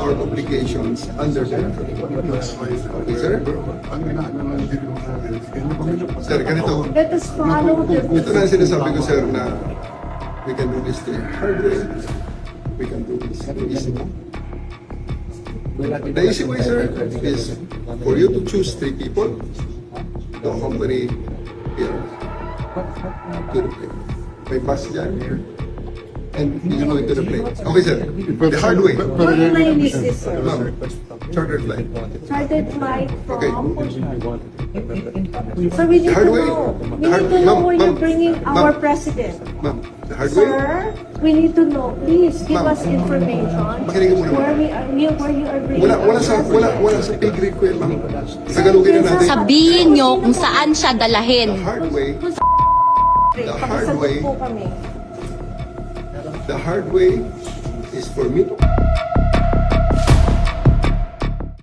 Understand. Okay, sir? Sir, ganito. Let us follow the Ito na sinasabi ko, sir, na we can do this the hard way. We can do this the easy way. The easy way, sir, is for you to choose three people to accompany here to the. May bus dyan and he's going to the plane. Okay, sir. The hard way. What plane is this, sir? Ma'am, chartered flight. Chartered flight Okay. from? So we need to Hard way. know. We need to know where you're bringing our president. Ma'am, the hard way. Sir, we need to know. Please give Ma'am. us information Makinig ka muna, ma'am. where we are, where you are bringing Wala, wala our sa, president. wala, wala sa pay grade ko yan, ma'am. Tagalogin na natin. Sabihin nyo kung saan siya dalahin. The hard way, sa The hard pakisagot way. po kami. The hard way is for me